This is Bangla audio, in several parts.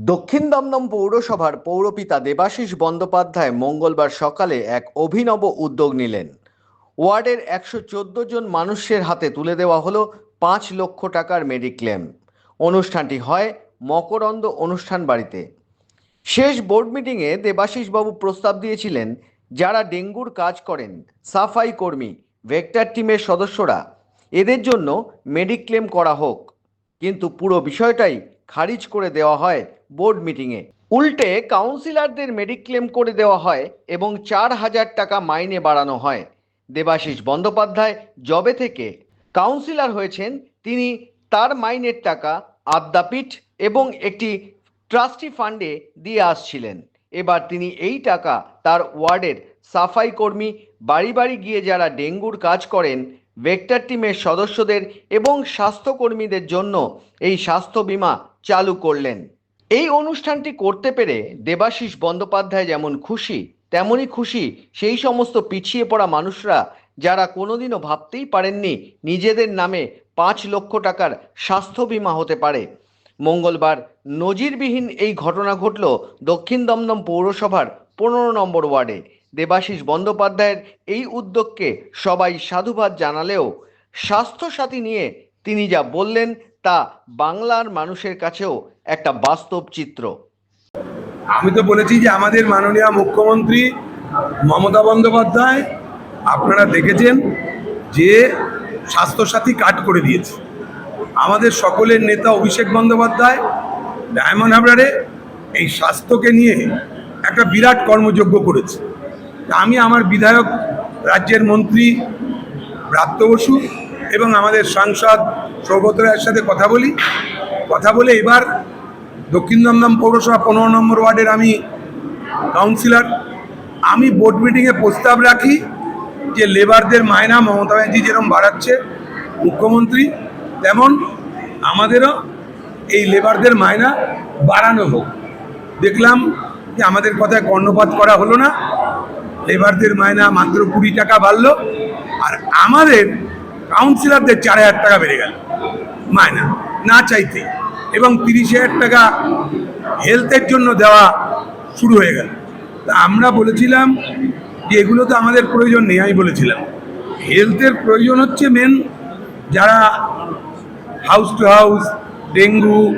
দক্ষিণ দমদম পৌরসভার পৌরপিতা দেবাশিস বন্দ্যোপাধ্যায় মঙ্গলবার সকালে এক অভিনব উদ্যোগ নিলেন। ওয়ার্ডের একশো চোদ্দ জন মানুষের হাতে তুলে দেওয়া হলো পাঁচ লক্ষ টাকার মেডিক্লেম। অনুষ্ঠানটি হয় মকরন্দ অনুষ্ঠান বাড়িতে। শেষ বোর্ড মিটিংয়ে দেবাশিসবাবু প্রস্তাব দিয়েছিলেন, যারা ডেঙ্গুর কাজ করেন, সাফাই কর্মী, ভেক্টর টিমের সদস্যরা, এদের জন্য মেডিক্লেম করা হোক। কিন্তু পুরো বিষয়টাই খারিজ করে দেওয়া হয় বোর্ড মিটিংয়ে। উল্টে কাউন্সিলরদের মেডিক্লেম করে দেওয়া হয় এবং চার হাজার টাকা মাইনে বাড়ানো হয়। দেবাশিস বন্দ্যোপাধ্যায় জবে থেকে কাউন্সিলর হয়েছেন, তিনি তার মাইনের টাকা আদ্যাপীঠ এবং একটি ট্রাস্টি ফান্ডে দিয়ে আসছিলেন। এবার তিনি এই টাকা তার ওয়ার্ডের সাফাই কর্মী, বাড়ি বাড়ি গিয়ে যারা ডেঙ্গুর কাজ করেন, ভেক্টর টিমের সদস্যদের এবং স্বাস্থ্যকর্মীদের জন্য এই স্বাস্থ্য বীমা চালু করলেন। এই অনুষ্ঠানটি করতে পেরে দেবাশিস বন্দ্যোপাধ্যায় যেমন খুশি, তেমনই খুশি সেই সমস্ত পিছিয়ে পড়া মানুষরা যারা কোনোদিনও ভাবতেই পারেননি নিজেদের নামে পাঁচ লক্ষ টাকার স্বাস্থ্য বীমা হতে পারে। মঙ্গলবার নজিরবিহীন এই ঘটনা ঘটল দক্ষিণ দমদম পৌরসভার পনেরো নম্বর ওয়ার্ডে। দেবাশিস বন্দ্যোপাধ্যায়ের এই উদ্যোগকে সবাই সাধুবাদ জানালেও স্বাস্থ্যসাথী নিয়ে তিনি যা বললেন তা বাংলার মানুষের কাছেও একটা বাস্তব চিত্র। আমি তো বলেছি যে আমাদের মাননীয় মুখ্যমন্ত্রী মমতা বন্দ্যোপাধ্যায়, আপনারা দেখেছেন যে স্বাস্থ্যসাথী কার্ড করে দিয়েছে। আমাদের সকলের নেতা অভিষেক বন্দ্যোপাধ্যায়, ডায়মন্ড হাবড়ারে এই স্বাস্থ্যকে নিয়ে একটা বিরাট কর্মযজ্ঞ করেছে। আমি আমার বিধায়ক, রাজ্যের মন্ত্রী ব্রাত্য বসু এবং আমাদের সাংসদ সৌগত রায়ের সাথে কথা বলি। কথা বলে এবার দক্ষিণ দমদম পৌরসভা পনেরো নম্বর ওয়ার্ডের আমি কাউন্সিলর। আমি বোর্ড মিটিংয়ে প্রস্তাব রাখি যে লেবারদের মায়না মমতা ব্যানার্জি যেরকম বাড়াচ্ছে, মুখ্যমন্ত্রী তেমন আমাদেরও এই লেবারদের মায়না বাড়ানো হোক। দেখলাম যে আমাদের কথায় কর্ণপাত করা হলো না। লেবারদের মায়না মাত্র কুড়ি টাকা বাড়লো। আর আমাদের কাউন্সিলরদের চার হাজার টাকা বেড়ে গেল। মায়না না চাইতে। এবং তিরিশ হাজার টাকা হেলথের জন্য দেওয়া শুরু হয়ে গেল। তা আমরা বলেছিলাম যে এগুলো তো আমাদের প্রয়োজন নেই, আমি বলেছিলাম। হেলথের প্রয়োজন হচ্ছে মেন যারা house to house dengue,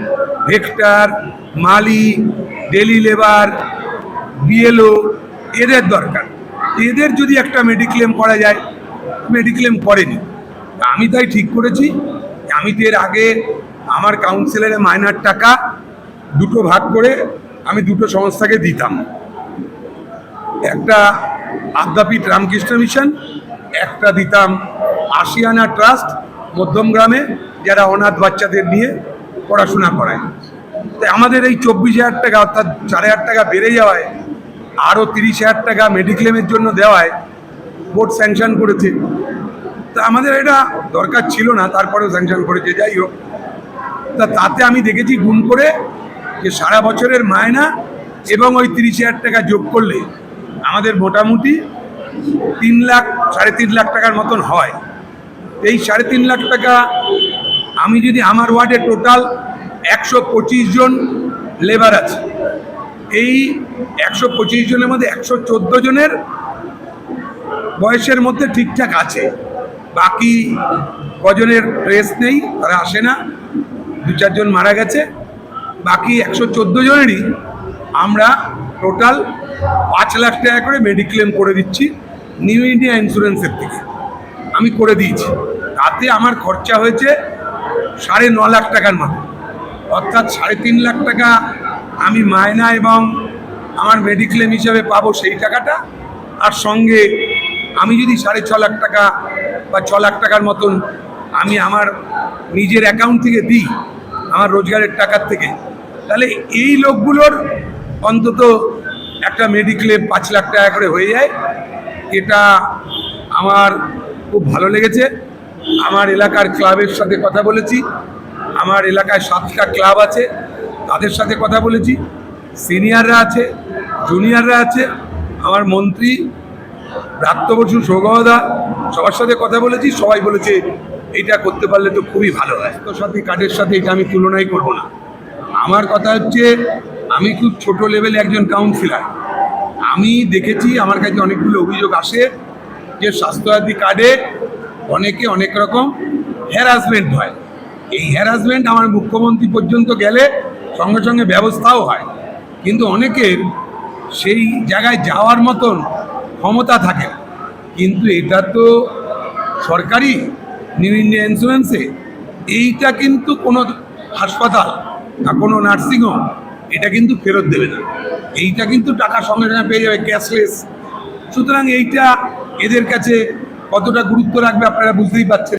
vector, money daily labour BLO এদের দরকার। এদের যদি একটা মেডিক্লেম করা যায় মেডিক্লেম করেনি। আমি তাই ঠিক করেছি। আমি তো এর আগে আমার কাউন্সিলরের মাইনার টাকা দুটো ভাগ করে আমি দুটো সংস্থাকে দিতাম। একটা আদ্যাপীঠ রামকৃষ্ণ মিশন, একটা দিতাম আশিয়ানা ট্রাস্ট মধ্যম গ্রামে, যারা অনাথ বাচ্চাদের নিয়ে পড়াশোনা করায় তাই আমাদের এই চব্বিশ হাজার টাকা অর্থাৎ চার হাজার টাকা বেড়ে যাওয়ায়, আরও তিরিশ হাজার টাকা মেডিক্লেমের জন্য দেওয়ায় বোর্ড স্যাংশন করেছে। তা আমাদের এটা দরকার ছিল না, তারপরেও স্যাংশন করেছে, যাই হোক। তা তাতে আমি দেখেছি গুণ করে যে সারা বছরের মায়না এবং ওই তিরিশ হাজার টাকা যোগ করলে আমাদের মোটামুটি তিন লাখ, সাড়ে তিন লাখ টাকার মতন হয়। এই সাড়ে তিন লাখ টাকা আমি যদি আমার ওয়ার্ডে টোটাল একশো পঁচিশ জন লেবার আছে, এই একশো পঁচিশ জনের মধ্যে একশো চোদ্দ জনের বয়সের মধ্যে ঠিকঠাক আছে। বাকি কজনের ড্রেস নেই, তারা আসে না। দু চারজন মারা গেছে। বাকি একশো চোদ্দ জনেরই আমরা টোটাল পাঁচ লাখ টাকা করে মেডিক্লেম করে দিচ্ছি নিউ ইন্ডিয়া ইন্স্যুরেন্সের থেকে। আমি করে দিয়েছি। তাতে আমার খরচা হয়েছে সাড়ে ন লাখ টাকার মতো। অর্থাৎ সাড়ে তিন লাখ টাকা আমি মায়না এবং আমার মেডিক্লেম হিসাবে পাবো সেই টাকাটা। আর সঙ্গে আমি যদি সাড়ে ছ লাখ টাকা বা ছ লাখ টাকার মতন আমি আমার নিজের অ্যাকাউন্ট থেকে দিই, আমার রোজগারের টাকার থেকে, তাহলে এই লোকগুলোর অন্তত একটা মেডিক্লেম পাঁচ লাখ টাকা করে হয়ে যায়। এটা আমার খুব ভালো লেগেছে। আমার এলাকার ক্লাবের সাথে কথা বলেছি। আমার এলাকায় সাতটা ক্লাব আছে, তাদের সাথে কথা বলেছি। সিনিয়ররা আছে, জুনিয়ররা আছে। আমার মন্ত্রী, ব্রাত্য বসু সৌগদা সবার সাথে কথা বলেছি, সবাই বলেছে এটা করতে পারলে তো খুবই ভালো হয়। তো সাথে কার্ডের সাথে এটা আমি তুলনাই করব না। আমার কথা হচ্ছে, আমি খুব ছোট লেভেলে একজন কাউন্সিলার আমি দেখেছি, আমার কাছে অনেকগুলো অভিযোগ আসে যে স্বাস্থ্যসাথী কার্ডে অনেকে অনেক রকম হ্যারাসমেন্ট হয়। এই হ্যারাসমেন্ট আমার মুখ্যমন্ত্রী পর্যন্ত গেলে সঙ্গে সঙ্গে ব্যবস্থাও হয়। কিন্তু অনেকের সেই জায়গায় যাওয়ার মতন ক্ষমতা থাকে না। কিন্তু এটা তো সরকারি নিউ ইন্ডিয়া ইন্স্যুরেন্সে এইটা কিন্তু কোনো হাসপাতাল না কোনো নার্সিংহোম এটা কিন্তু ফেরত দেবে না। এইটা কিন্তু টাকা সঙ্গে সঙ্গে পেয়ে যাবে ক্যাশলেস সুতরাং এইটা এদের কাছে কতটা গুরুত্ব রাখবে আপনারা বুঝতেই পারছেন।